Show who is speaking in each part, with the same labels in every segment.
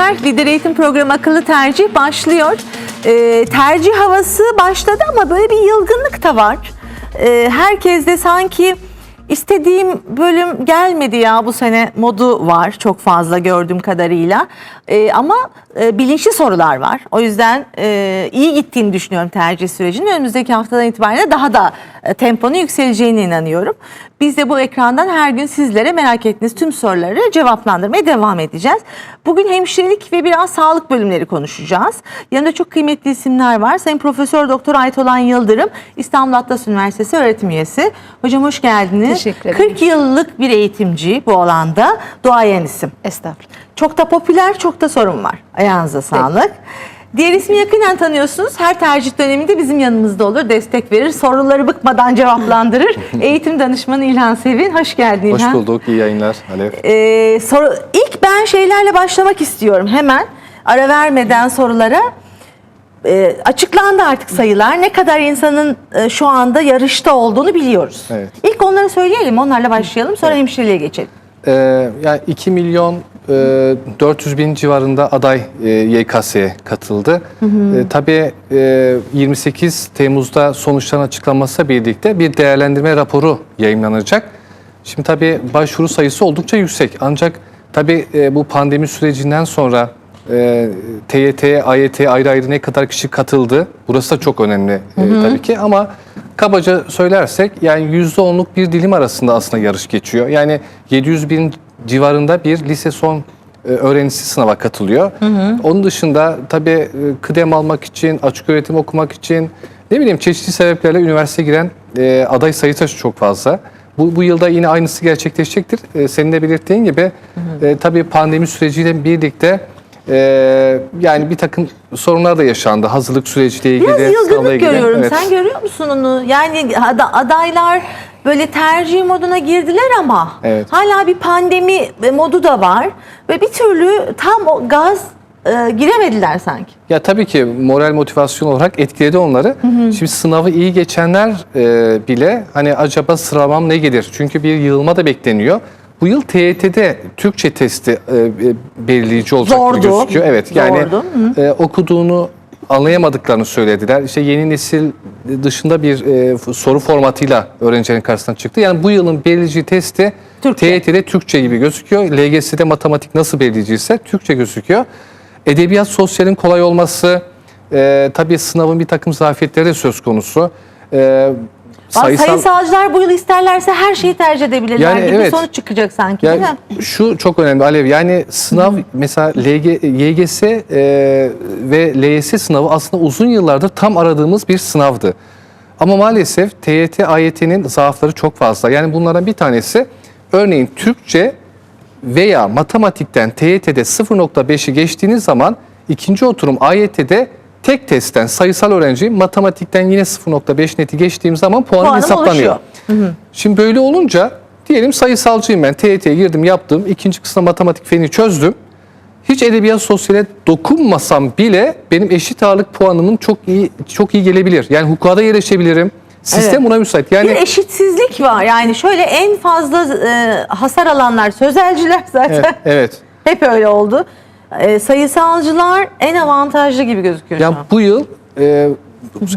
Speaker 1: Günler. Lider Eğitim Programı Akıllı Tercih başlıyor. Ee, tercih havası başladı ama böyle bir yılgınlık da var. Ee, herkes de sanki istediğim bölüm gelmedi ya bu sene modu var çok fazla gördüğüm kadarıyla. Ee, ama e, bilinçli sorular var. O yüzden e, iyi gittiğini düşünüyorum tercih sürecinin. Önümüzdeki haftadan itibaren daha da e, temponun yükseleceğine inanıyorum. Biz de bu ekrandan her gün sizlere merak ettiğiniz tüm soruları cevaplandırmaya devam edeceğiz. Bugün hemşirelik ve biraz sağlık bölümleri konuşacağız. Yanımda çok kıymetli isimler var. Sayın Profesör Doktor Aytolan Yıldırım, İstanbul Atlas Üniversitesi öğretim üyesi. Hocam hoş geldiniz.
Speaker 2: Teşekkür ederim.
Speaker 1: 40 yıllık bir eğitimci bu alanda. Duayen isim.
Speaker 2: Estağfurullah.
Speaker 1: Çok da popüler, çok da sorun var. Ayağınıza sağlık. Diğer ismi yakinen tanıyorsunuz. Her tercih döneminde bizim yanımızda olur, destek verir, soruları bıkmadan cevaplandırır. Eğitim danışmanı İlhan Sevin. Hoş geldin
Speaker 3: Hoş
Speaker 1: İlhan.
Speaker 3: bulduk, iyi yayınlar Alev.
Speaker 1: Ee, soru, ilk ben şeylerle başlamak istiyorum hemen. Ara vermeden sorulara. Ee, açıklandı artık sayılar. Ne kadar insanın e, şu anda yarışta olduğunu biliyoruz.
Speaker 3: Evet.
Speaker 1: İlk onları söyleyelim, onlarla başlayalım. Sonra hemşireliğe geçelim.
Speaker 3: Ee, yani 2 milyon e, 400 bin civarında aday e, YKS'ye katıldı. E, tabii e, 28 Temmuz'da sonuçların açıklanmasıyla birlikte bir değerlendirme raporu yayınlanacak. Şimdi tabii başvuru sayısı oldukça yüksek. Ancak tabii e, bu pandemi sürecinden sonra e, TYT, AYT ayrı ayrı ne kadar kişi katıldı. Burası da çok önemli e, tabii ki ama kabaca söylersek yani %10'luk bir dilim arasında aslında yarış geçiyor. Yani 700 bin civarında bir lise son e, öğrencisi sınava katılıyor. Onun dışında tabii e, kıdem almak için, açık öğretim okumak için ne bileyim çeşitli sebeplerle üniversiteye giren e, aday sayısı çok fazla. Bu, bu yılda yine aynısı gerçekleşecektir. E, senin de belirttiğin gibi e, tabii pandemi süreciyle birlikte e, yani bir takım sorunlar da yaşandı. Hazırlık süreciyle ilgili,
Speaker 1: Biraz yılgınlık
Speaker 3: ilgili.
Speaker 1: görüyorum.
Speaker 3: Evet.
Speaker 1: Sen görüyor musun onu? Yani ada- adaylar böyle tercih moduna girdiler ama
Speaker 3: Evet.
Speaker 1: hala bir pandemi modu da var ve bir türlü tam o gaz e, giremediler sanki.
Speaker 3: Ya tabii ki moral motivasyon olarak etkiledi onları. Şimdi sınavı iyi geçenler e, bile hani acaba sıralamam ne gelir? Çünkü bir yığılma da bekleniyor. Bu yıl TYT'de Türkçe testi e, e, belirleyici olacak gibi
Speaker 1: Zordu.
Speaker 3: gözüküyor. Evet yani
Speaker 1: Zordu.
Speaker 3: e, okuduğunu anlayamadıklarını söylediler. İşte yeni nesil dışında bir e, soru formatıyla öğrencilerin karşısına çıktı. Yani bu yılın belirleyici testi
Speaker 1: Türkçe.
Speaker 3: TYT'de Türkçe gibi gözüküyor. LGS'de matematik nasıl belirleyici ise Türkçe gözüküyor. Edebiyat sosyalin kolay olması, e, tabii sınavın bir takım zafiyetleri söz konusu. E,
Speaker 1: Sayısal... Sayısalcılar bu yıl isterlerse her şeyi tercih edebilirler
Speaker 3: Yani
Speaker 1: gibi
Speaker 3: evet.
Speaker 1: sonuç çıkacak sanki
Speaker 3: Yani
Speaker 1: değil mi?
Speaker 3: şu çok önemli Alev. Yani sınav mesela LG, YGS e, ve LYS sınavı aslında uzun yıllardır tam aradığımız bir sınavdı. Ama maalesef TYT, AYT'nin zaafları çok fazla. Yani bunlardan bir tanesi örneğin Türkçe veya matematikten TYT'de 0.5'i geçtiğiniz zaman ikinci oturum AYT'de tek testten sayısal öğrenci matematikten yine 0.5 neti geçtiğim zaman puanım
Speaker 1: Puanım
Speaker 3: hesaplanıyor.
Speaker 1: oluşuyor.
Speaker 3: Şimdi böyle olunca diyelim sayısalcıyım ben TYT'ye girdim yaptım ikinci kısımda matematik feni çözdüm. Hiç edebiyat sosyale dokunmasam bile benim eşit ağırlık puanımın çok iyi çok iyi gelebilir. Yani hukuka da yerleşebilirim. Sistem
Speaker 1: Evet.
Speaker 3: buna müsait. Yani
Speaker 1: bir eşitsizlik var. Yani şöyle en fazla e, hasar alanlar sözelciler zaten.
Speaker 3: evet, evet.
Speaker 1: Hep öyle oldu. E, sayısalcılar en avantajlı gibi gözüküyor
Speaker 3: Yani
Speaker 1: şu an.
Speaker 3: bu yıl e,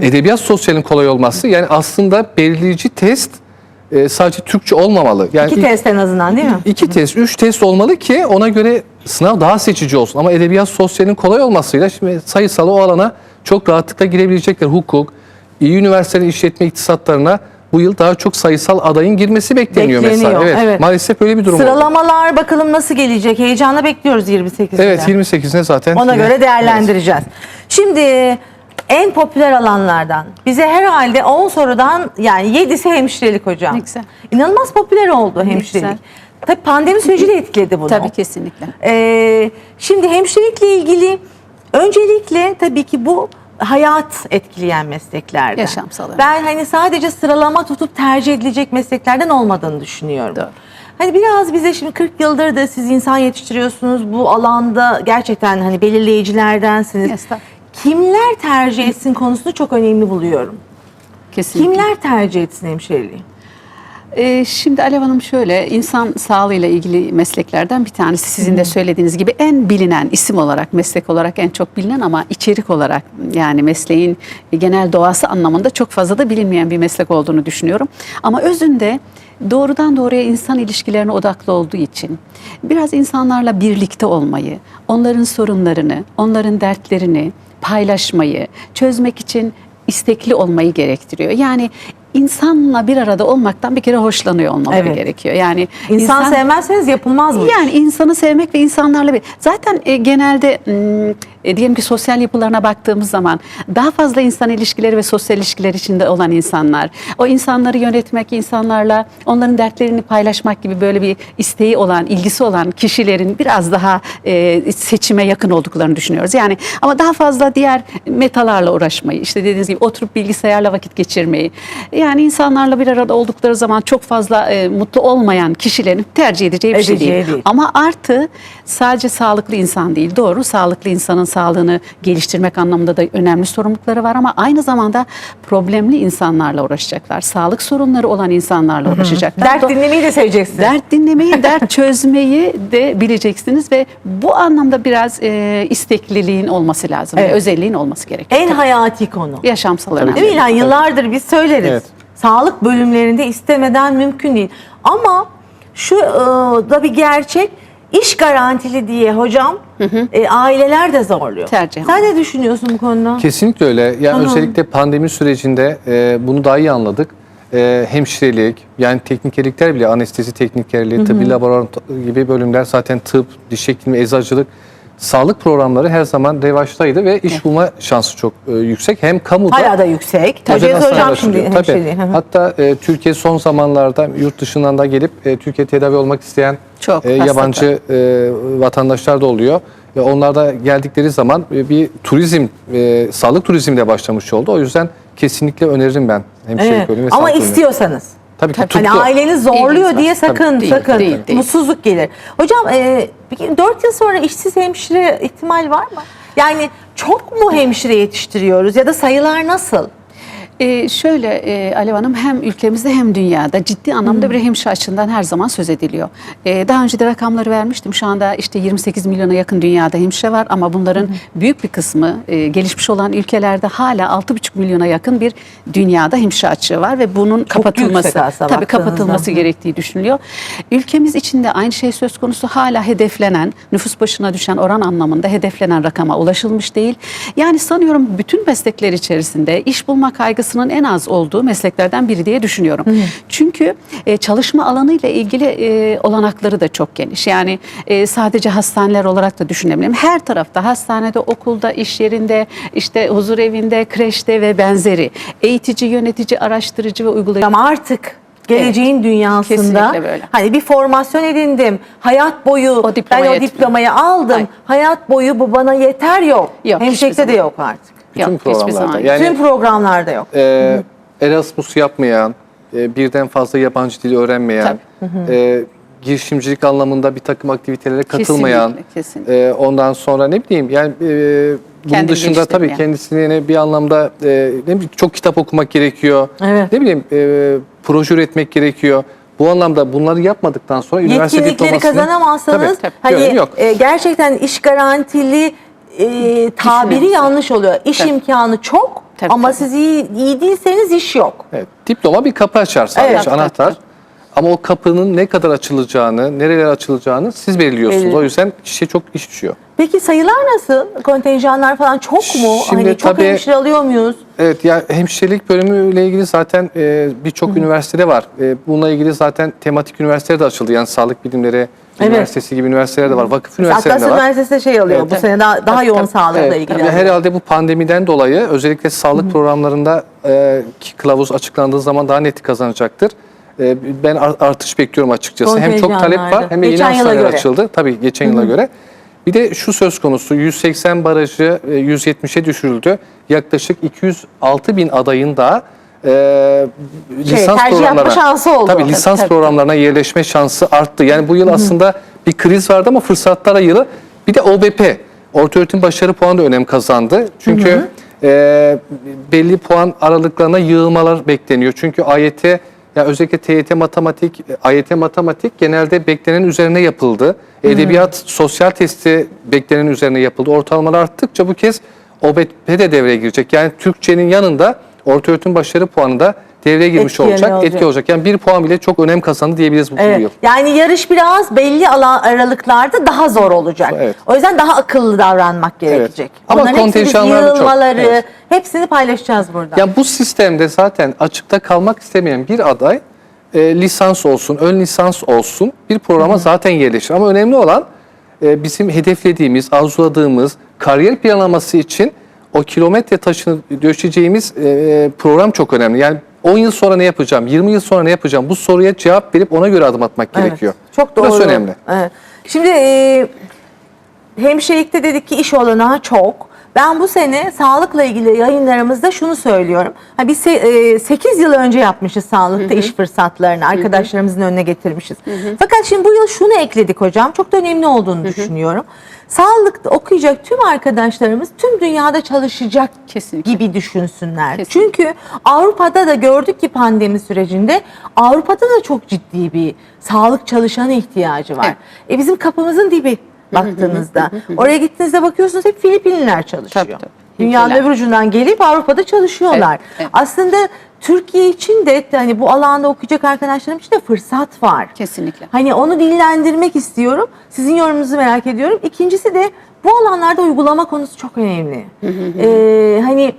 Speaker 3: edebiyat sosyalin kolay olması yani aslında belirleyici test e, sadece Türkçe olmamalı. Yani
Speaker 1: İki
Speaker 3: ilk-
Speaker 1: test en azından değil mi?
Speaker 3: İki test, üç test olmalı ki ona göre sınav daha seçici olsun. Ama edebiyat sosyalin kolay olmasıyla şimdi sayısal o alana çok rahatlıkla girebilecekler. Hukuk, iyi üniversitelerin işletme iktisatlarına bu yıl daha çok sayısal adayın girmesi bekleniyor,
Speaker 1: Bekleniyor,
Speaker 3: mesela. Evet,
Speaker 1: evet.
Speaker 3: Maalesef böyle bir durum oldu.
Speaker 1: Sıralamalar bakalım nasıl gelecek? Heyecanla bekliyoruz 28'inde.
Speaker 3: Evet 28'ine zaten.
Speaker 1: Ona
Speaker 3: yine-
Speaker 1: göre değerlendireceğiz. Şimdi en popüler alanlardan bize herhalde 10 sorudan yani 7'si hemşirelik hocam.
Speaker 2: Ne güzel.
Speaker 1: İnanılmaz popüler oldu hemşirelik.
Speaker 2: güzel.
Speaker 1: Tabii pandemi süreci de etkiledi bunu.
Speaker 2: Tabii kesinlikle.
Speaker 1: Ee, şimdi hemşirelikle ilgili öncelikle tabii ki bu hayat etkileyen mesleklerden.
Speaker 2: Yaşamsal, evet.
Speaker 1: Ben hani sadece sıralama tutup tercih edilecek mesleklerden olmadığını düşünüyorum.
Speaker 2: Doğru.
Speaker 1: Hani biraz bize şimdi 40 yıldır da siz insan yetiştiriyorsunuz bu alanda gerçekten hani belirleyicilerdensiniz.
Speaker 2: Estağfurullah.
Speaker 1: Kimler tercih etsin konusunu çok önemli buluyorum.
Speaker 2: Kesinlikle.
Speaker 1: Kimler tercih etsin hemşireliği?
Speaker 2: Ee, şimdi Alev Hanım şöyle insan sağlığıyla ilgili mesleklerden bir tanesi sizin de söylediğiniz gibi en bilinen isim olarak meslek olarak en çok bilinen ama içerik olarak yani mesleğin genel doğası anlamında çok fazla da bilinmeyen bir meslek olduğunu düşünüyorum. Ama özünde doğrudan doğruya insan ilişkilerine odaklı olduğu için biraz insanlarla birlikte olmayı, onların sorunlarını, onların dertlerini paylaşmayı, çözmek için istekli olmayı gerektiriyor. Yani insanla bir arada olmaktan bir kere hoşlanıyor olmaları
Speaker 1: Evet.
Speaker 2: gerekiyor. Yani
Speaker 1: İnsan, sevmezseniz yapılmaz mı?
Speaker 2: yani insanı sevmek ve insanlarla bir zaten e, genelde mm, e, diyelim ki sosyal yapılarına baktığımız zaman daha fazla insan ilişkileri ve sosyal ilişkiler içinde olan insanlar, o insanları yönetmek, insanlarla onların dertlerini paylaşmak gibi böyle bir isteği olan, ilgisi olan kişilerin biraz daha e, seçime yakın olduklarını düşünüyoruz. Yani ama daha fazla diğer metalarla uğraşmayı, işte dediğiniz gibi oturup bilgisayarla vakit geçirmeyi, yani insanlarla bir arada oldukları zaman çok fazla e, mutlu olmayan kişilerin tercih edeceği bir şey
Speaker 1: Edeceği
Speaker 2: değil.
Speaker 1: değil.
Speaker 2: Ama artı sadece sağlıklı insan değil. Doğru sağlıklı insanın sağlığını geliştirmek anlamında da önemli sorumlulukları var ama aynı zamanda problemli insanlarla uğraşacaklar. Sağlık sorunları olan insanlarla uğraşacaklar.
Speaker 1: Dert dinlemeyi de seveceksiniz.
Speaker 2: Dert dinlemeyi, dert çözmeyi de bileceksiniz ve bu anlamda biraz e, istekliliğin olması lazım.
Speaker 1: Evet.
Speaker 2: ve özelliğin olması gerekiyor.
Speaker 1: En hayati konu.
Speaker 2: Yaşamsal önemli.
Speaker 1: Değil mi İlhan? Yıllardır biz söyleriz.
Speaker 3: Evet.
Speaker 1: Sağlık bölümlerinde istemeden mümkün değil. Ama şu e, da bir gerçek. İş garantili diye hocam e, aileler de zorluyor.
Speaker 2: Tercih.
Speaker 1: Sen ne düşünüyorsun bu konuda?
Speaker 3: Kesinlikle öyle. Yani özellikle pandemi sürecinde e, bunu daha iyi anladık. E, hemşirelik, yani teknikerlikler bile anestezi teknikerliği, tıbbi laboratuvar gibi bölümler zaten tıp, diş hekimliği, eczacılık, sağlık programları her zaman revaçtaydı ve iş bulma şansı çok e, yüksek. Hem kamuda
Speaker 1: Hala da yüksek.
Speaker 3: Özel
Speaker 1: Hocaya soracağım
Speaker 3: hastaneler
Speaker 1: şimdi
Speaker 3: açılıyor. Tabii.
Speaker 1: hemşireliği. Hı hı.
Speaker 3: Hatta e, Türkiye son zamanlarda yurt dışından da gelip e, Türkiye tedavi olmak isteyen
Speaker 2: Çok
Speaker 3: e,
Speaker 2: hasta
Speaker 3: yabancı e, vatandaşlar da oluyor. Ve onlar da geldikleri zaman e, bir turizm, e, sağlık turizmine başlamış oldu. O yüzden kesinlikle öneririm ben hemşirelik
Speaker 1: Evet.
Speaker 3: bölümü ve
Speaker 1: Ama
Speaker 3: sağlık bölümünü.
Speaker 1: istiyorsanız.
Speaker 3: Tabii ki
Speaker 2: Tabii.
Speaker 3: tutku.
Speaker 1: Hani aileniz zorluyor
Speaker 2: İlginiz
Speaker 1: diye
Speaker 2: var.
Speaker 1: sakın
Speaker 2: Tabii, değil,
Speaker 1: sakın
Speaker 2: değil, değil.
Speaker 1: mutsuzluk gelir. Hocam e, peki 4 yıl sonra işsiz hemşire ihtimal var mı? Yani çok mu hemşire yetiştiriyoruz ya da sayılar nasıl?
Speaker 2: Ee, şöyle e, Alev Hanım hem ülkemizde hem dünyada ciddi anlamda bir hemşire açığından her zaman söz ediliyor. Ee, daha önce de rakamları vermiştim. Şu anda işte 28 milyona yakın dünyada hemşire var ama bunların büyük bir kısmı e, gelişmiş olan ülkelerde hala 6,5 milyona yakın bir dünyada hemşire açığı var ve bunun kapatılması
Speaker 1: yüksek aslında
Speaker 2: tabii kapatılması
Speaker 1: Hı.
Speaker 2: gerektiği düşünülüyor. Ülkemiz içinde aynı şey söz konusu hala hedeflenen nüfus başına düşen oran anlamında hedeflenen rakama ulaşılmış değil. Yani sanıyorum bütün meslekler içerisinde iş bulma kaygısının en az olduğu mesleklerden biri diye düşünüyorum. Çünkü e, çalışma alanı ile ilgili e, olanakları da çok geniş. Yani e, sadece hastaneler olarak da düşünebilirim. Her tarafta hastanede, okulda, iş yerinde, işte huzur evinde, kreşte ve benzeri eğitici, yönetici, araştırıcı ve uygulayıcı
Speaker 1: Ama artık geleceğin dünyasında
Speaker 2: Kesinlikle böyle.
Speaker 1: hani bir formasyon edindim. Hayat boyu
Speaker 2: O
Speaker 1: ben o
Speaker 2: yetmiyor.
Speaker 1: diplomayı aldım.
Speaker 2: Hayır.
Speaker 1: Hayat boyu bu bana yeter yok.
Speaker 2: Yok,
Speaker 1: Hemşirelikte de yok artık.
Speaker 3: Bütün
Speaker 2: Yok, hiçbir
Speaker 3: programlarda.
Speaker 2: zaman.
Speaker 3: Yani-
Speaker 1: Tüm programlarda yok.
Speaker 3: e, Erasmus yapmayan, e, birden fazla yabancı dili öğrenmeyen, e, girişimcilik anlamında bir takım aktivitelere katılmayan,
Speaker 2: Kesinlikle, kesinlikle.
Speaker 3: e, ondan sonra ne bileyim yani e, bunun
Speaker 2: Kendini
Speaker 3: dışında tabii
Speaker 2: geliştirmeyen.
Speaker 3: kendisine bir anlamda e, ne bileyim çok kitap okumak gerekiyor.
Speaker 1: Evet.
Speaker 3: Ne bileyim e, proje üretmek gerekiyor. Bu anlamda bunları yapmadıktan sonra üniversite
Speaker 1: Yetkinlikleri
Speaker 3: diplomasını
Speaker 1: kazanamazsanız
Speaker 3: Tabii,
Speaker 1: hani
Speaker 3: yönü yok.
Speaker 1: e, gerçekten iş garantili e, tabiri yanlış oluyor. İş
Speaker 2: Tabii.
Speaker 1: imkanı çok
Speaker 2: Tabii,
Speaker 1: ama
Speaker 2: tabii.
Speaker 1: siz iyi, iyi değilseniz iş yok.
Speaker 3: Evet, diploma bir kapı açar sadece
Speaker 1: Evet,
Speaker 3: anahtar.
Speaker 2: tabii,
Speaker 3: Ama o kapının ne kadar açılacağını, nereler açılacağını siz belirliyorsunuz.
Speaker 1: Belli.
Speaker 3: O yüzden kişiye çok iş düşüyor.
Speaker 1: Peki sayılar nasıl? Kontenjanlar falan çok mu?
Speaker 3: Şimdi
Speaker 1: hani çok
Speaker 3: tabii-
Speaker 1: hemşire alıyor muyuz?
Speaker 3: Evet ya hemşirelik bölümüyle ilgili zaten e, birçok üniversitede var. E, bununla ilgili zaten tematik üniversiteler de açıldı. Yani sağlık bilimleri
Speaker 1: Evet.
Speaker 3: üniversitesi gibi üniversiteler de var. Vakıf üniversiteleri de var.
Speaker 1: Üniversitesi de şey alıyor
Speaker 3: Evet.
Speaker 1: bu sene daha, daha yoğun sağlıkla
Speaker 3: Evet,
Speaker 1: ilgili. alıyor.
Speaker 3: herhalde bu pandemiden dolayı özellikle sağlık programlarında e, ki kılavuz açıklandığı zaman daha net kazanacaktır. E, ben ar- artış bekliyorum açıkçası. Hem çok talep var hem de yeni hastaneler açıldı. Tabii geçen yıla göre. Bir de şu söz konusu 180 barajı e, 170'e düşürüldü. Yaklaşık 206 bin adayın da e, lisans
Speaker 1: tercih yapma
Speaker 3: programlarına
Speaker 1: şansı oldu.
Speaker 3: Tabii
Speaker 1: Tabii,
Speaker 3: lisans
Speaker 2: tabii.
Speaker 3: programlarına yerleşme şansı arttı. Yani bu yıl aslında bir kriz vardı ama fırsatlara yılı. Bir de OBP, orta öğretim başarı puanı da önem kazandı. Çünkü e, belli puan aralıklarına yığılmalar bekleniyor. Çünkü AYT Yani özellikle TYT matematik, AYT matematik genelde beklenen üzerine yapıldı. Edebiyat, sosyal testi beklenen üzerine yapıldı. Ortalamalar arttıkça bu kez OBP de devreye girecek. Yani Türkçenin yanında ortaöğretim başarı puanı da devreye girmiş
Speaker 1: Etki
Speaker 3: olacak.
Speaker 1: olacak.
Speaker 3: Etki olacak. Yani bir puan bile çok önem kazandı diyebiliriz bu,
Speaker 1: Evet.
Speaker 3: yıl.
Speaker 1: Yani yarış biraz belli alan aralıklarda daha zor olacak.
Speaker 3: Evet.
Speaker 1: O yüzden daha akıllı davranmak gerekecek.
Speaker 3: Ama
Speaker 1: Bunların hepsi biz
Speaker 3: kontenjanlar çok.
Speaker 1: yığılmaları,
Speaker 3: Evet.
Speaker 1: hepsini paylaşacağız burada.
Speaker 3: Yani bu sistemde zaten açıkta kalmak istemeyen bir aday e, lisans olsun, ön lisans olsun bir programa zaten yerleşir. Ama önemli olan e, bizim hedeflediğimiz, arzuladığımız kariyer planlaması için o kilometre taşını döşeceğimiz e, program çok önemli. Yani 10 yıl sonra ne yapacağım, 20 yıl sonra ne yapacağım bu soruya cevap verip ona göre adım atmak
Speaker 1: Evet,
Speaker 3: gerekiyor.
Speaker 1: Çok doğru.
Speaker 3: Burası önemli.
Speaker 1: Evet. Şimdi e, hemşirelikte dedik ki iş olanağı çok. Ben bu sene sağlıkla ilgili yayınlarımızda şunu söylüyorum. Ha, biz 8 yıl önce yapmışız sağlıkta iş fırsatlarını arkadaşlarımızın önüne getirmişiz. Fakat şimdi bu yıl şunu ekledik hocam. Çok da önemli olduğunu düşünüyorum. Sağlıkta okuyacak tüm arkadaşlarımız tüm dünyada çalışacak
Speaker 2: Kesinlikle.
Speaker 1: gibi düşünsünler.
Speaker 2: Kesinlikle.
Speaker 1: Çünkü Avrupa'da da gördük ki pandemi sürecinde Avrupa'da da çok ciddi bir sağlık çalışanı ihtiyacı var.
Speaker 2: Evet.
Speaker 1: E bizim kapımızın dibi baktığınızda. Oraya gittiğinizde bakıyorsunuz hep Filipinliler çalışıyor.
Speaker 2: Tabii, tabii.
Speaker 1: Dünyanın öbür ucundan gelip Avrupa'da çalışıyorlar.
Speaker 2: Evet, evet.
Speaker 1: Aslında Türkiye için de hani bu alanda okuyacak arkadaşlarım için de fırsat var.
Speaker 2: Kesinlikle.
Speaker 1: Hani onu dillendirmek istiyorum. Sizin yorumunuzu merak ediyorum. İkincisi de bu alanlarda uygulama konusu çok önemli. Ee, hani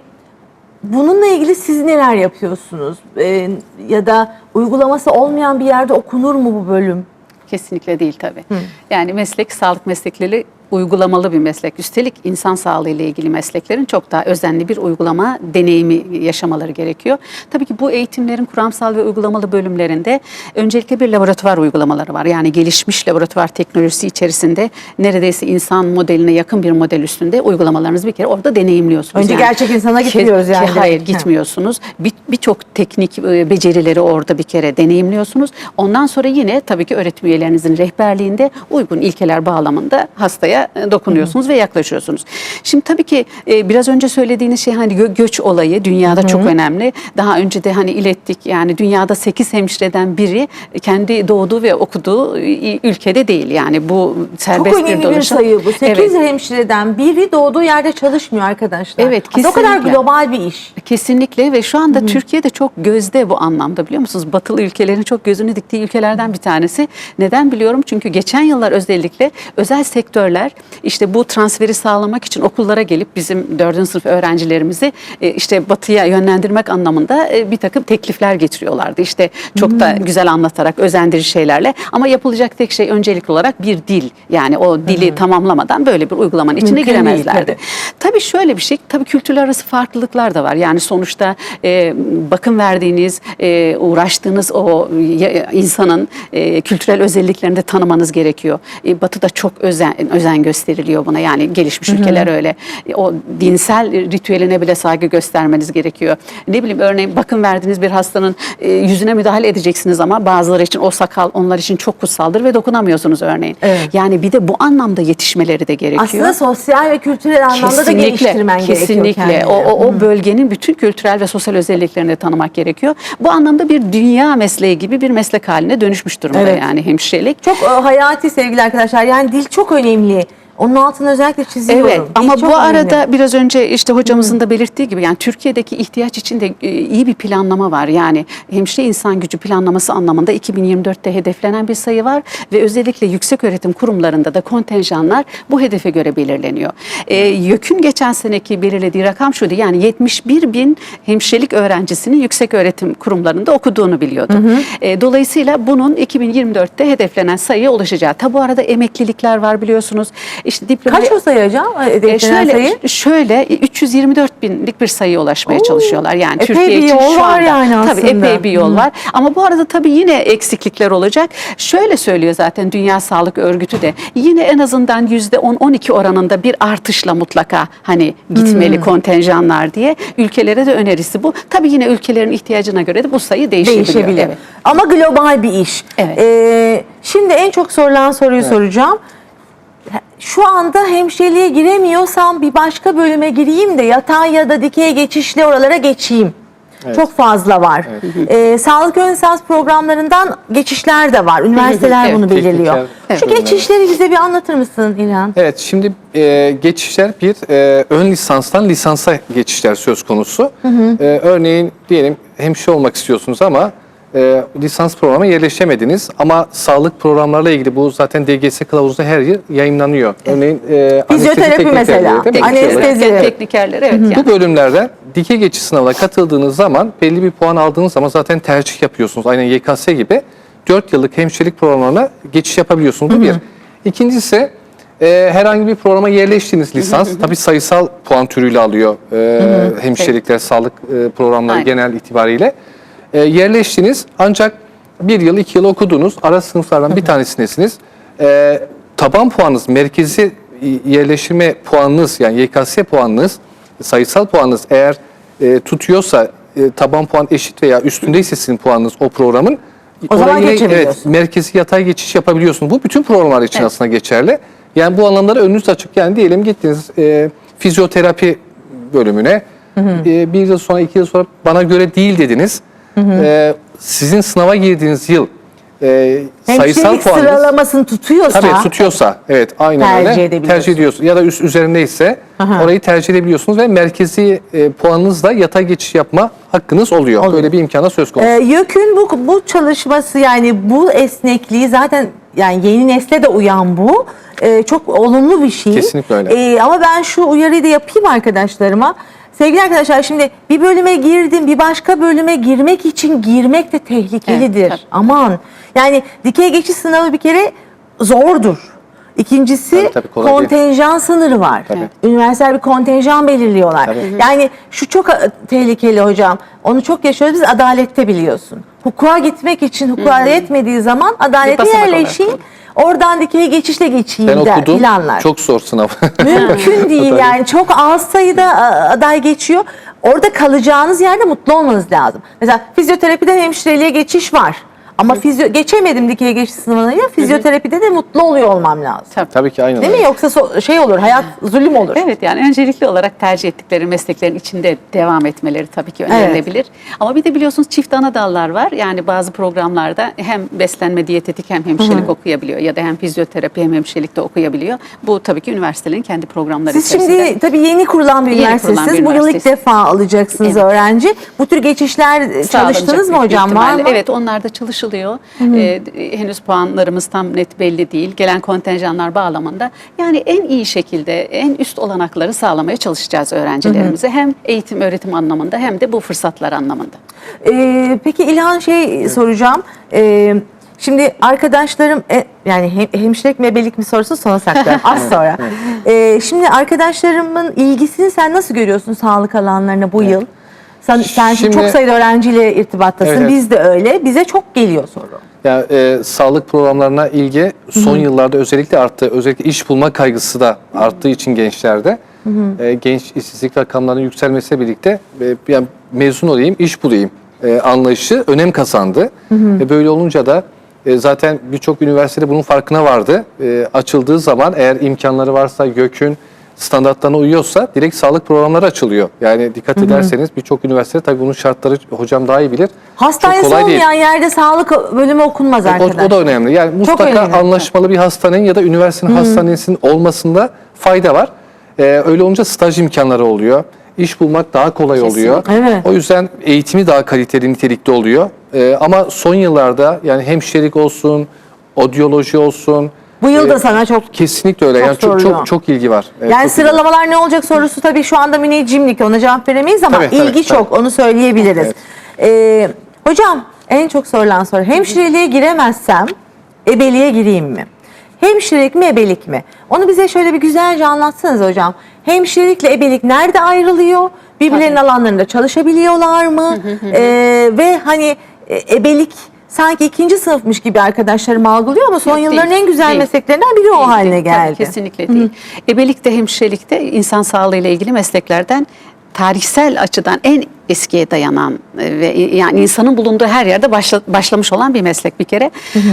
Speaker 1: bununla ilgili siz neler yapıyorsunuz? Ee, ya da uygulaması olmayan bir yerde okunur mu bu bölüm?
Speaker 2: Kesinlikle değil tabii. Yani meslek, sağlık meslekleri uygulamalı bir meslek. Üstelik insan sağlığı ile ilgili mesleklerin çok daha özenli bir uygulama deneyimi yaşamaları gerekiyor. Tabii ki bu eğitimlerin kuramsal ve uygulamalı bölümlerinde öncelikle bir laboratuvar uygulamaları var. Yani gelişmiş laboratuvar teknolojisi içerisinde neredeyse insan modeline yakın bir model üstünde uygulamalarınızı bir kere orada deneyimliyorsunuz.
Speaker 1: Önce gerçek insana
Speaker 2: Ki-
Speaker 1: gitmiyoruz
Speaker 2: ki
Speaker 1: yani.
Speaker 2: hayır
Speaker 1: Ha.
Speaker 2: gitmiyorsunuz. Bir- Birçok teknik e, becerileri orada bir kere deneyimliyorsunuz. Ondan sonra yine tabii ki öğretim üyelerinizin rehberliğinde uygun ilkeler bağlamında hastaya dokunuyorsunuz ve yaklaşıyorsunuz. Şimdi tabii ki e, biraz önce söylediğiniz şey hani gö- göç olayı dünyada çok önemli. Daha önce de hani ilettik yani dünyada 8 hemşireden biri kendi doğduğu ve okuduğu e, ülkede değil. Yani bu
Speaker 1: Çok
Speaker 2: serbest
Speaker 1: önemli bir
Speaker 2: dolaşım.
Speaker 1: sayı bu. 8
Speaker 2: Evet.
Speaker 1: hemşireden biri doğduğu yerde çalışmıyor arkadaşlar.
Speaker 2: Evet,
Speaker 1: Aslında O kadar
Speaker 2: kesinlikle.
Speaker 1: global bir iş.
Speaker 2: Kesinlikle ve şu anda Türkiye'de çok gözde bu anlamda biliyor musunuz? Batılı ülkelerin çok gözünü diktiği ülkelerden bir tanesi. Neden biliyorum? Çünkü geçen yıllar özellikle özel sektörler işte bu transferi sağlamak için okullara gelip bizim dördüncü sınıf öğrencilerimizi e, işte batıya yönlendirmek anlamında e, bir takım teklifler getiriyorlardı. İşte çok da güzel anlatarak özendirici şeylerle ama yapılacak tek şey öncelikli olarak bir dil. Yani o dili tamamlamadan böyle bir uygulamanın içine
Speaker 1: Mümkün değil,
Speaker 2: giremezlerdi.
Speaker 1: tabii.
Speaker 2: Tabii şöyle bir şey, tabii kültürler arası farklılıklar da var. Yani sonuçta e, bakım verdiğiniz, e, uğraştığınız o insanın e, kültürel özelliklerini de tanımanız gerekiyor. E, batı'da çok özen, özen gösteriliyor buna. Yani gelişmiş ülkeler öyle. O dinsel ritüeline bile saygı göstermeniz gerekiyor. Ne bileyim örneğin bakım verdiğiniz bir hastanın e, yüzüne müdahale edeceksiniz ama bazıları için o sakal onlar için çok kutsaldır ve dokunamıyorsunuz örneğin.
Speaker 1: Evet.
Speaker 2: Yani bir de bu anlamda yetişmeleri de gerekiyor.
Speaker 1: Aslında sosyal ve kültürel anlamda da geliştirmen gerekiyor
Speaker 2: kesinlikle. O, o, o bölgenin bütün kültürel ve sosyal özelliklerini de tanımak gerekiyor. Bu anlamda bir dünya mesleği gibi bir meslek haline dönüşmüş durumda
Speaker 1: Evet.
Speaker 2: yani hemşirelik.
Speaker 1: Çok e, hayati sevgili arkadaşlar. Yani dil çok önemli. Onun altını özellikle çiziyorum.
Speaker 2: Evet ama bu
Speaker 1: önemli.
Speaker 2: arada biraz önce işte hocamızın da belirttiği gibi yani Türkiye'deki ihtiyaç için de e, iyi bir planlama var. Yani hemşire insan gücü planlaması anlamında 2024'te hedeflenen bir sayı var ve özellikle yüksek öğretim kurumlarında da kontenjanlar bu hedefe göre belirleniyor. E, YÖK'ün geçen seneki belirlediği rakam şuydu yani 71 bin hemşirelik öğrencisinin yüksek öğretim kurumlarında okuduğunu biliyordu. E, dolayısıyla bunun 2024'te hedeflenen sayıya ulaşacağı. Tabi bu arada emeklilikler var biliyorsunuz. İşte diploma
Speaker 1: Kaç o sayı hocam?
Speaker 2: e,
Speaker 1: Hedeflenen
Speaker 2: şöyle
Speaker 1: sayı?
Speaker 2: şöyle 324 binlik bir sayıya ulaşmaya
Speaker 1: Oo,
Speaker 2: çalışıyorlar. Yani
Speaker 1: epey
Speaker 2: Türkiye
Speaker 1: bir
Speaker 2: için
Speaker 1: yol
Speaker 2: şu
Speaker 1: var
Speaker 2: anda
Speaker 1: yani
Speaker 2: tabii
Speaker 1: aslında.
Speaker 2: epey bir yol var. Ama bu arada tabii yine eksiklikler olacak. Şöyle söylüyor zaten Dünya Sağlık Örgütü de yine en azından %10-12 oranında bir artışla mutlaka hani gitmeli kontenjanlar diye ülkelere de önerisi bu. Tabii yine ülkelerin ihtiyacına göre de bu sayı değişebiliyor.
Speaker 1: Değişebilir.
Speaker 2: Evet.
Speaker 1: Ama global bir iş.
Speaker 2: Evet.
Speaker 1: Ee, şimdi en çok sorulan soruyu soracağım. Şu anda hemşireliğe giremiyorsam bir başka bölüme gireyim de yatay ya da dikey geçişle oralara geçeyim. Çok fazla var. Ee, sağlık ön lisans programlarından geçişler de var. Üniversiteler
Speaker 2: Evet,
Speaker 1: bunu belirliyor.
Speaker 3: tekniker
Speaker 1: Şu geçişleri bize bir anlatır mısın İlhan?
Speaker 3: Evet şimdi e, geçişler bir e, ön lisanstan lisansa geçişler söz konusu. E, örneğin diyelim hemşire olmak istiyorsunuz ama e, lisans programına yerleşemediniz ama sağlık programlarla ilgili bu zaten DGS kılavuzunda her yıl yayınlanıyor. Örneğin e, anestezi
Speaker 1: Fizyoterapi mesela.
Speaker 3: teknikerleri, değil mi?
Speaker 1: Anestezi.
Speaker 2: Teknikerler evet yani.
Speaker 3: Bu bölümlerden dikey geçiş sınavına katıldığınız zaman belli bir puan aldığınız zaman zaten tercih yapıyorsunuz. Aynen YKS gibi 4 yıllık hemşirelik programlarına geçiş yapabiliyorsunuz. Bu bir. İkincisi e, herhangi bir programa yerleştiğiniz lisans tabii sayısal puan türüyle alıyor e, hemşirelikler, sağlık e, programları
Speaker 2: Aynen.
Speaker 3: genel itibariyle. E, yerleştiniz ancak bir yıl, iki yıl okudunuz. Ara sınıflardan bir tanesindesiniz. E, taban puanınız, merkezi yerleştirme puanınız yani YKS puanınız, sayısal puanınız eğer e, tutuyorsa e, taban puan eşit veya üstündeyse sizin puanınız o programın
Speaker 1: O zaman
Speaker 3: yine, evet, merkezi yatay geçiş yapabiliyorsunuz. Bu bütün programlar için
Speaker 2: Evet.
Speaker 3: aslında geçerli. Yani bu anlamda önünüz açık. Yani diyelim gittiniz e, fizyoterapi bölümüne. E, bir yıl sonra, iki yıl sonra bana göre değil dediniz. E, sizin sınava girdiğiniz yıl e, sayısal puanınız...
Speaker 1: sıralamasını tutuyorsa
Speaker 3: Tabii tutuyorsa evet aynen
Speaker 1: Tercih
Speaker 3: öyle
Speaker 1: edebiliyorsun.
Speaker 3: tercih ediyorsun ya da üst üzerindeyse
Speaker 1: Aha.
Speaker 3: orayı tercih edebiliyorsunuz ve merkezi e, puanınızla yatay geçiş yapma hakkınız oluyor.
Speaker 1: Oluyor.
Speaker 3: Böyle bir imkana söz konusu.
Speaker 1: Ee, YÖK'ün bu, bu çalışması yani bu esnekliği zaten yani yeni nesle de uyan bu. Ee, çok olumlu bir şey.
Speaker 3: Kesinlikle öyle.
Speaker 1: Ee, ama ben şu uyarıyı da yapayım arkadaşlarıma. Sevgili arkadaşlar şimdi bir bölüme girdim bir başka bölüme girmek için girmek de tehlikelidir.
Speaker 2: Evet, tabii.
Speaker 1: Aman yani dikey geçiş sınavı bir kere zordur. İkincisi
Speaker 3: Tabii, tabii, kolay değil.
Speaker 1: kontenjan sınırı var.
Speaker 3: Tabii.
Speaker 1: Üniversiteler bir kontenjan belirliyorlar.
Speaker 3: Tabii.
Speaker 1: Yani şu çok e, tehlikeli hocam. Onu çok yaşıyoruz biz adalette biliyorsun. Hukuka gitmek için hukuka yetmediği zaman adalete
Speaker 2: basamak olarak.
Speaker 1: Oradan dikey geçişle geçeyim
Speaker 3: ben
Speaker 1: der
Speaker 3: okudum.
Speaker 1: planlar.
Speaker 3: Çok zor sınav.
Speaker 1: Mümkün değil yani çok az sayıda a, aday geçiyor. Orada kalacağınız yerde mutlu olmanız lazım. Mesela fizyoterapiden hemşireliğe geçiş var. Ama fizyo geçemedim dikey geçiş sınavına fizyoterapide de mutlu oluyor olmam lazım.
Speaker 2: Tabii.
Speaker 3: Tabii ki aynen
Speaker 1: Değil
Speaker 3: öyle.
Speaker 1: mi? Yoksa so- şey olur, hayat zulüm olur.
Speaker 2: Evet yani öncelikli olarak tercih ettikleri mesleklerin içinde devam etmeleri tabii ki önerilebilir. Ama bir de biliyorsunuz çift ana dallar var. Yani bazı programlarda hem beslenme diyetetik hem hemşirelik okuyabiliyor ya da hem fizyoterapi hem hemşirelik de okuyabiliyor. Bu tabii ki üniversitelerin kendi programları
Speaker 1: Siz
Speaker 2: içerisinde.
Speaker 1: şimdi tabii yeni kurulan bir
Speaker 2: Yeni
Speaker 1: üniversitesiniz.
Speaker 2: kurulan bir
Speaker 1: Bu yıl ilk defa alacaksınız
Speaker 2: Evet.
Speaker 1: öğrenci. Bu tür geçişler çalıştınız mı
Speaker 2: büyük
Speaker 1: hocam? Var
Speaker 2: ihtimalle.
Speaker 1: mı?
Speaker 2: Evet da çalışılıyor. Ee, henüz puanlarımız tam net belli değil. Gelen kontenjanlar bağlamında yani en iyi şekilde en üst olanakları sağlamaya çalışacağız öğrencilerimize. Hem eğitim öğretim anlamında hem de bu fırsatlar anlamında.
Speaker 1: Ee, peki İlhan şey soracağım. Ee, şimdi arkadaşlarım e, yani hem, hemşirelik mi ebelik mi sorusu sona saklıyorum az sonra. Ee, şimdi arkadaşlarımın ilgisini sen nasıl görüyorsun sağlık alanlarına bu yıl? Sen, sen şimdi, çok sayıda öğrenciyle irtibattasın.
Speaker 3: Evet.
Speaker 1: Biz de öyle. Bize çok geliyor soru.
Speaker 3: Yani, e, sağlık programlarına ilgi son yıllarda özellikle arttı. Özellikle iş bulma kaygısı da arttığı için gençlerde. E, genç işsizlik rakamlarının yükselmesiyle birlikte e, yani mezun olayım, iş bulayım e, anlayışı önem kazandı. Ve böyle olunca da e, zaten birçok üniversitede bunun farkına vardı. E, açıldığı zaman eğer imkanları varsa YÖK'ün standartlarına uyuyorsa direkt sağlık programları açılıyor. Yani dikkat ederseniz birçok üniversite tabii bunun şartları hocam daha iyi bilir.
Speaker 1: Hastanesi
Speaker 3: Çok kolay değil.
Speaker 1: olmayan yerde sağlık bölümü okunmaz
Speaker 3: O,
Speaker 1: arkadaşlar.
Speaker 3: o da önemli. Yani mutlaka
Speaker 1: önemli.
Speaker 3: anlaşmalı bir hastanenin ya da üniversitenin hastanesinin olmasında fayda var. Ee, öyle olunca staj imkanları oluyor. İş bulmak daha kolay oluyor.
Speaker 1: Evet.
Speaker 3: O yüzden eğitimi daha kaliteli, nitelikli oluyor. Ee, ama son yıllarda yani hemşirelik olsun, odyoloji olsun.
Speaker 1: Bu yıl da
Speaker 3: e,
Speaker 1: sana çok
Speaker 3: kesinlikle öyle.
Speaker 1: çok
Speaker 3: yani çok,
Speaker 1: soruluyor.
Speaker 3: çok çok ilgi var. Evet,
Speaker 1: Yani
Speaker 3: çok ilgi var.
Speaker 1: sıralamalar ne olacak sorusu tabii şu anda müneccimlik ona cevap veremeyiz ama
Speaker 3: Tabii, tabii,
Speaker 1: ilgi
Speaker 3: tabii.
Speaker 1: çok onu söyleyebiliriz. Ee, hocam en çok sorulan soru hemşireliğe giremezsem ebeliğe gireyim mi? Hemşirelik mi ebelik mi? Onu bize şöyle bir güzelce anlatsanız hocam. Hemşirelikle ebelik nerede ayrılıyor? Birbirlerinin alanlarında çalışabiliyorlar mı? Ee, ve hani e, ebelik sanki ikinci sınıfmış gibi arkadaşlarım algılıyor ama son
Speaker 2: Yok,
Speaker 1: yılların
Speaker 2: değil,
Speaker 1: en güzel
Speaker 2: değil.
Speaker 1: mesleklerinden biri o
Speaker 2: Değil,
Speaker 1: haline
Speaker 2: değil.
Speaker 1: geldi.
Speaker 2: Tabii kesinlikle değil. Ebelik de hemşirelik de insan sağlığı ile ilgili mesleklerden tarihsel açıdan en eskiye dayanan e, ve yani insanın bulunduğu her yerde başla- başlamış olan bir meslek bir kere.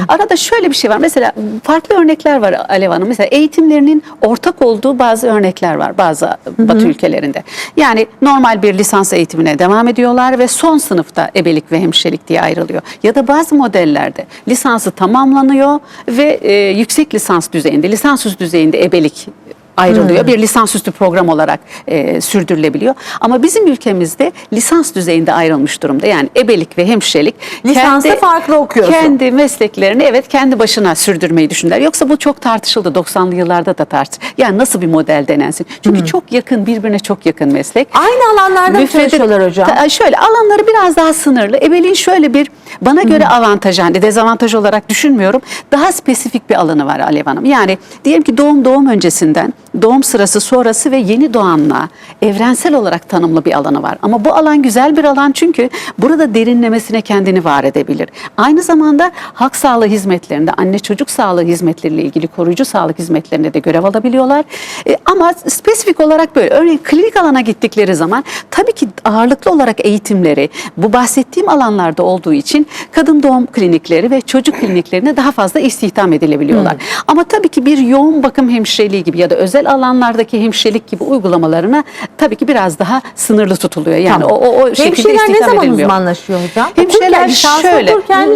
Speaker 2: Arada şöyle bir şey var. Mesela farklı örnekler var Alev Hanım. Mesela eğitimlerinin ortak olduğu bazı örnekler var bazı Batı ülkelerinde. Yani normal bir lisans eğitimine devam ediyorlar ve son sınıfta ebelik ve hemşirelik diye ayrılıyor. Ya da bazı modellerde lisansı tamamlanıyor ve e, yüksek lisans düzeyinde, lisansüstü düzeyinde ebelik ayrılıyor. Bir lisansüstü program olarak e, sürdürülebiliyor. Ama bizim ülkemizde lisans düzeyinde ayrılmış durumda. Yani ebelik ve hemşirelik
Speaker 1: Lisansta farklı okuyorsun.
Speaker 2: Kendi mesleklerini evet kendi başına sürdürmeyi düşünürler. Yoksa bu çok tartışıldı 90'lı yıllarda da tartış. Yani nasıl bir model denensin? Çünkü çok yakın birbirine çok yakın meslek.
Speaker 1: Aynı alanlarda mı
Speaker 2: Müfredat-
Speaker 1: çalışıyorlar hocam?
Speaker 2: Ta- şöyle alanları biraz daha sınırlı. Ebeliğin şöyle bir bana göre avantaj yani dezavantaj olarak düşünmüyorum. Daha spesifik bir alanı var Alev Hanım. Yani diyelim ki doğum doğum öncesinden doğum sırası sonrası ve yeni doğanla evrensel olarak tanımlı bir alanı var. Ama bu alan güzel bir alan çünkü burada derinlemesine kendini var edebilir. Aynı zamanda halk sağlığı hizmetlerinde anne çocuk sağlığı hizmetleriyle ilgili koruyucu sağlık hizmetlerinde de görev alabiliyorlar. E, ama spesifik olarak böyle örneğin klinik alana gittikleri zaman tabii ki ağırlıklı olarak eğitimleri bu bahsettiğim alanlarda olduğu için kadın doğum klinikleri ve çocuk kliniklerine daha fazla istihdam edilebiliyorlar. Ama tabii ki bir yoğun bakım hemşireliği gibi ya da özel alanlardaki hemşirelik gibi uygulamalarına tabii ki biraz daha sınırlı tutuluyor. Yani
Speaker 1: Tamam.
Speaker 2: o, o, o şekilde
Speaker 1: Hemşireler ne zaman
Speaker 2: edilmiyor.
Speaker 1: uzmanlaşıyor hocam?
Speaker 2: Hemşireler
Speaker 1: lisans
Speaker 2: şöyle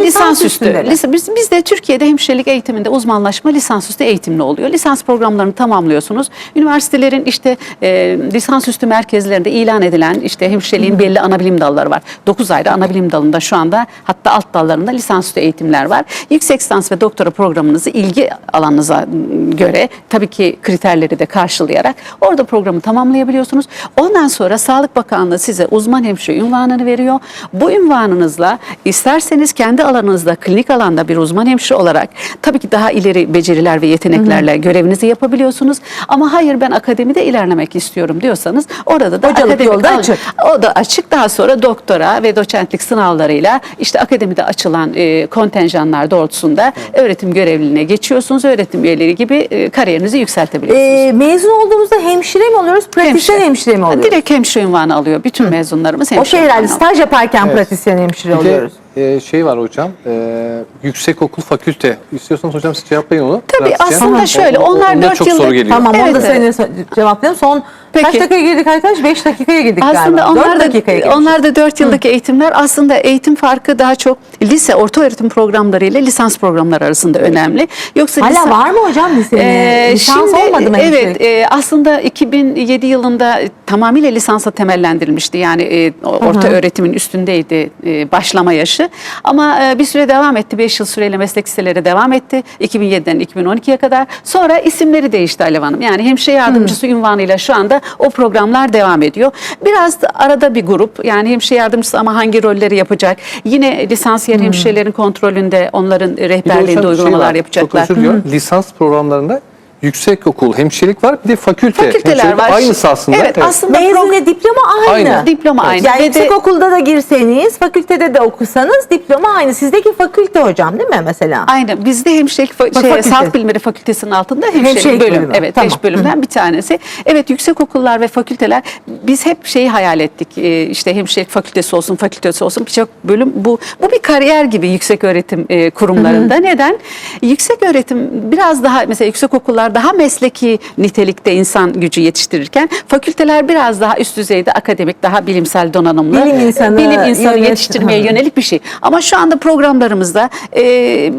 Speaker 1: lisans.
Speaker 2: Lis- Biz, biz de Türkiye'de hemşirelik eğitiminde uzmanlaşma lisansüstü eğitimli oluyor. Lisans programlarını tamamlıyorsunuz. Üniversitelerin işte e, lisansüstü merkezlerinde ilan edilen işte hemşireliğin belli ana bilim dalları var. 9 ayrı ana bilim dalında şu anda hatta alt dallarında lisansüstü eğitimler var. Yüksek lisans ve doktora programınızı ilgi alanınıza göre tabii ki kriterleri de karşılayarak orada programı tamamlayabiliyorsunuz. Ondan sonra Sağlık Bakanlığı size uzman hemşire ünvanını veriyor. Bu ünvanınızla isterseniz kendi alanınızda klinik alanda bir uzman hemşire olarak tabii ki daha ileri beceriler ve yeteneklerle görevinizi yapabiliyorsunuz. Ama hayır ben akademide ilerlemek istiyorum diyorsanız orada da
Speaker 1: Hocalık
Speaker 2: akademik
Speaker 1: yolda açık.
Speaker 2: o da açık. Daha sonra doktora ve doçentlik sınavlarıyla işte akademide açılan e, kontenjanlar doğrultusunda öğretim görevliliğine geçiyorsunuz. Öğretim üyeleri gibi e, kariyerinizi yükseltebiliyorsunuz.
Speaker 1: Ee, mezun olduğumuzda hemşire mi oluyoruz, pratisyen hemşire, mi oluyoruz?
Speaker 2: Direkt hemşire ünvanı alıyor. Bütün mezunlarımız hemşire
Speaker 1: o şey herhalde staj yaparken
Speaker 3: Evet.
Speaker 1: pratisyen hemşire
Speaker 3: Bir de
Speaker 1: oluyoruz.
Speaker 3: e, şey var hocam, e, yüksek okul fakülte. İstiyorsanız hocam siz cevaplayın onu.
Speaker 2: Tabii
Speaker 3: Pratisyen.
Speaker 2: aslında şöyle, onlar dört
Speaker 3: çok soru
Speaker 2: yıllık-
Speaker 3: geliyor.
Speaker 1: Tamam onu
Speaker 2: Evet,
Speaker 1: da
Speaker 2: evet.
Speaker 1: seninle cevaplayalım. Son kaç
Speaker 2: Peki.
Speaker 1: dakikaya girdik arkadaş? 5 dakikaya girdik
Speaker 2: Aslında
Speaker 1: galiba.
Speaker 2: onlar
Speaker 1: 4
Speaker 2: da,
Speaker 1: dakikaya
Speaker 2: onlar da 4 yıllık eğitimler aslında eğitim farkı daha çok lise orta öğretim programları ile lisans programları arasında önemli. Yoksa
Speaker 1: Hala
Speaker 2: lisan-
Speaker 1: var mı hocam lisenin?
Speaker 2: Ee,
Speaker 1: Lisans
Speaker 2: şimdi,
Speaker 1: olmadı mı
Speaker 2: Evet e, aslında 2007 yılında tamamıyla lisansa temellendirilmişti. Yani e, orta öğretimin üstündeydi e, başlama yaşı. Ama e, bir süre devam etti. 5 yıl süreyle meslek liseleri devam etti. 2007'den 2012'ye kadar. Sonra isimleri değişti Alev Hanım. Yani hemşire yardımcısı ünvanıyla şu anda o programlar devam ediyor. Biraz da arada bir grup yani hemşire yardımcısı ama hangi rolleri yapacak? Yine lisansiyer hemşirelerin kontrolünde onların rehberliğinde
Speaker 3: şey
Speaker 2: uygulamalar
Speaker 3: var,
Speaker 2: yapacaklar.
Speaker 3: Çok özür diliyorum. Lisans programlarında yüksek okul hemşirelik var bir de fakülte.
Speaker 2: Fakülteler
Speaker 3: Hemşirelik
Speaker 2: var.
Speaker 3: Aynısı aslında.
Speaker 2: Evet, aslında
Speaker 1: Mezune diploma aynı.
Speaker 3: Aynı.
Speaker 2: Diploma aynı.
Speaker 1: Yani
Speaker 2: Ve
Speaker 1: yüksek
Speaker 2: de-
Speaker 1: okulda da girseniz, fakültede de okusanız diploma aynı. Sizdeki fakülte hocam değil mi mesela?
Speaker 2: Aynen. Bizde hemşirelik fa- şey,
Speaker 1: fakülte.
Speaker 2: Sağlık Bilimleri Fakültesi'nin altında hemşirelik,
Speaker 1: Hemşirelik
Speaker 2: bölüm.
Speaker 1: bölümü.
Speaker 2: Evet,
Speaker 1: Tamam.
Speaker 2: beş bölümden bir tanesi. Evet, yüksek okullar ve fakülteler biz hep şeyi hayal ettik. Ee, işte hemşirelik fakültesi olsun, fakültesi olsun birçok bölüm bu bu bir kariyer gibi yüksek öğretim e, kurumlarında. Neden? Yüksek öğretim biraz daha mesela yüksek okullar daha mesleki nitelikte insan gücü yetiştirirken fakülteler biraz daha üst düzeyde akademik, daha bilimsel donanımlı
Speaker 1: Bilim insanı,
Speaker 2: bilim insanı yetiştirmeye
Speaker 1: Hı.
Speaker 2: yönelik bir şey. Ama şu anda programlarımızda e,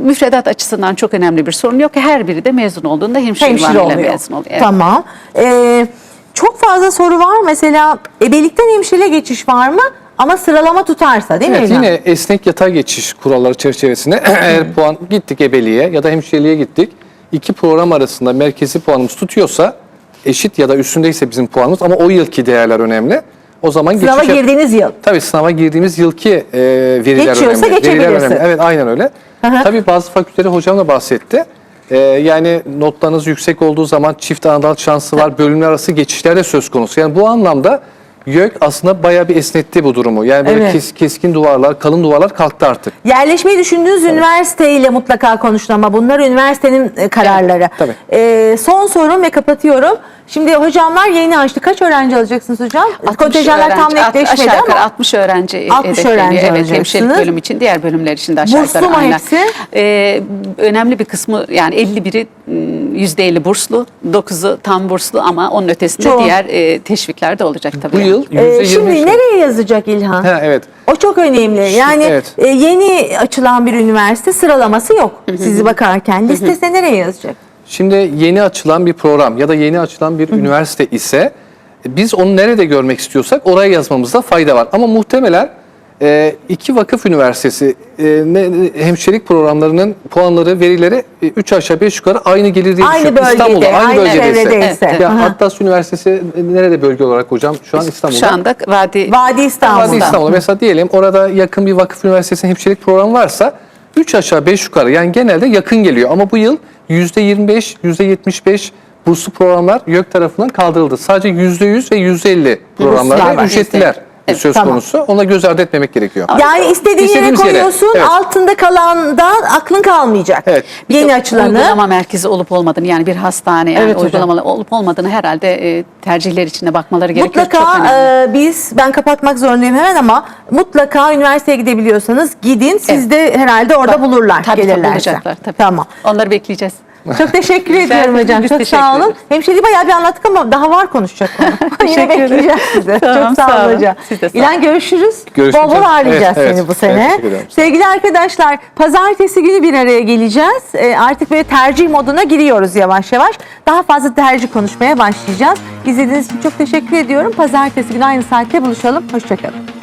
Speaker 2: müfredat açısından çok önemli bir sorun yok. Her biri de mezun olduğunda hemşire,
Speaker 1: Hemşire oluyor.
Speaker 2: mezun oluyor. Evet.
Speaker 1: Tamam. Ee, çok fazla soru var. Mesela ebelikten hemşire geçiş var mı? Ama sıralama tutarsa değil mi?
Speaker 3: Evet
Speaker 1: Evren?
Speaker 3: yine esnek yatay geçiş kuralları çerçevesinde eğer puan gittik ebeliğe ya da hemşireliğe gittik. İki program arasında merkezi puanımız tutuyorsa eşit ya da üstündeyse bizim puanımız ama o yılki değerler önemli. O zaman
Speaker 1: Sınava
Speaker 3: geçiş
Speaker 1: girdiğiniz yıl.
Speaker 3: Tabii sınava girdiğimiz yılki e, veriler
Speaker 1: Geçiyorsa
Speaker 3: önemli. Veriler önemli. Evet aynen öyle.
Speaker 1: Hı.
Speaker 3: Tabii bazı fakülteleri hocam da bahsetti. E, yani notlarınız yüksek olduğu zaman çift anadal şansı var. Bölümler arası geçişler de söz konusu. Yani bu anlamda YÖK aslında bayağı bir esnetti bu durumu. Yani böyle
Speaker 1: Evet.
Speaker 3: kes- keskin duvarlar, kalın duvarlar kalktı artık.
Speaker 1: Yerleşmeyi düşündüğünüz üniversiteyle mutlaka konuşun ama bunlar üniversitenin e, kararları.
Speaker 3: tabii.
Speaker 1: E, son sorum ve kapatıyorum. Şimdi hocamlar yeni açtı. Kaç öğrenci alacaksınız hocam?
Speaker 2: 60
Speaker 1: Kontenjanlar tam netleşmedi
Speaker 2: aşağı yukarı
Speaker 1: ama
Speaker 2: 60 öğrenci
Speaker 1: 60
Speaker 2: hedefleniyor.
Speaker 1: öğrenci
Speaker 2: Evet,
Speaker 1: alacaksınız.
Speaker 2: hemşirelik bölüm için diğer bölümler için de aşağı
Speaker 1: Burslu
Speaker 2: yukarı
Speaker 1: mu
Speaker 2: aynen.
Speaker 1: hepsi?
Speaker 2: Ee, önemli bir kısmı yani 51'i ım, %50 burslu, 9'u tam burslu ama onun ötesinde
Speaker 1: Çoğu.
Speaker 2: diğer e, teşvikler de olacak tabii.
Speaker 3: Bu yıl
Speaker 1: e,
Speaker 3: %25
Speaker 1: şimdi nereye yazacak İlhan?
Speaker 3: Ha, evet.
Speaker 1: O çok önemli. Yani
Speaker 3: evet.
Speaker 1: e, yeni açılan bir üniversite sıralaması yok sizi bakarken. Listesine nereye yazacak?
Speaker 3: Şimdi yeni açılan bir program ya da yeni açılan bir üniversite ise e, biz onu nerede görmek istiyorsak oraya yazmamızda fayda var. Ama muhtemelen e, iki vakıf üniversitesi e, ne, hemşirelik programlarının puanları, verileri 3 aşağı 5 yukarı aynı gelir diye
Speaker 1: Aynı
Speaker 3: düşünüyorum.
Speaker 1: bölgede,
Speaker 3: İstanbul'da aynı,
Speaker 1: aynı
Speaker 3: bölgedeyse.
Speaker 1: çevredeyse.
Speaker 2: Evet,
Speaker 3: Ya
Speaker 1: Aha.
Speaker 3: Atlas Üniversitesi e, nerede bölge olarak hocam? Şu an İstanbul'da.
Speaker 2: Şu anda Vadi,
Speaker 1: Vadi İstanbul'da.
Speaker 3: Hadi İstanbul'da mesela diyelim orada yakın bir vakıf üniversitesinin hemşirelik programı varsa 3 aşağı 5 yukarı yani genelde yakın geliyor. Ama bu yıl %25, %75 burslu programlar YÖK tarafından kaldırıldı. Sadece %100 ve %50 programlar
Speaker 1: Burslar
Speaker 3: ve
Speaker 1: var,
Speaker 3: ücretliler
Speaker 2: Evet,
Speaker 3: söz
Speaker 1: tamam.
Speaker 3: konusu. Ona göz ardı etmemek gerekiyor.
Speaker 1: Yani istediğin yere
Speaker 3: İstediğimiz yere,
Speaker 1: koyuyorsun,
Speaker 3: evet.
Speaker 1: altında kalandan aklın kalmayacak.
Speaker 3: Evet.
Speaker 1: Yeni açılanı.
Speaker 2: Uygulama merkezi olup olmadığını yani bir hastane yani
Speaker 1: Evet hocam.
Speaker 2: uygulamalı olup olmadığını herhalde e, tercihler içinde bakmaları gerekiyor. Çok
Speaker 1: Mutlaka
Speaker 2: önemli.
Speaker 1: e, biz ben kapatmak zorundayım hemen ama mutlaka üniversiteye gidebiliyorsanız gidin. Siz
Speaker 2: Evet.
Speaker 1: de herhalde orada
Speaker 2: Bak,
Speaker 1: bulurlar
Speaker 2: tabii, tabii
Speaker 1: gelirlerse.
Speaker 2: bulacaklar tabii.
Speaker 1: Tamam.
Speaker 2: Onları bekleyeceğiz.
Speaker 1: Çok teşekkür ediyorum hocam. Çok
Speaker 2: teşekkür
Speaker 1: sağ olun. Hemşireliği bayağı bir anlattık ama daha var konuşacak konu. Yine
Speaker 2: Teşekkür ederim.
Speaker 1: bekleyeceğiz sizi.
Speaker 2: Tamam,
Speaker 1: Çok sağ,
Speaker 2: sağ
Speaker 1: olun hocam.
Speaker 2: Siz de sağ olun.
Speaker 1: İlan görüşürüz.
Speaker 3: Görüşmek
Speaker 1: Bol bol ağırlayacağız
Speaker 3: Evet,
Speaker 1: seni
Speaker 3: evet.
Speaker 1: bu sene.
Speaker 3: Evet, teşekkür ederim.
Speaker 1: Sevgili arkadaşlar pazartesi günü bir araya geleceğiz. Ee, artık böyle tercih moduna giriyoruz yavaş yavaş. Daha fazla tercih konuşmaya başlayacağız. İzlediğiniz için çok teşekkür ediyorum. Pazartesi günü aynı saatte buluşalım. Hoşçakalın.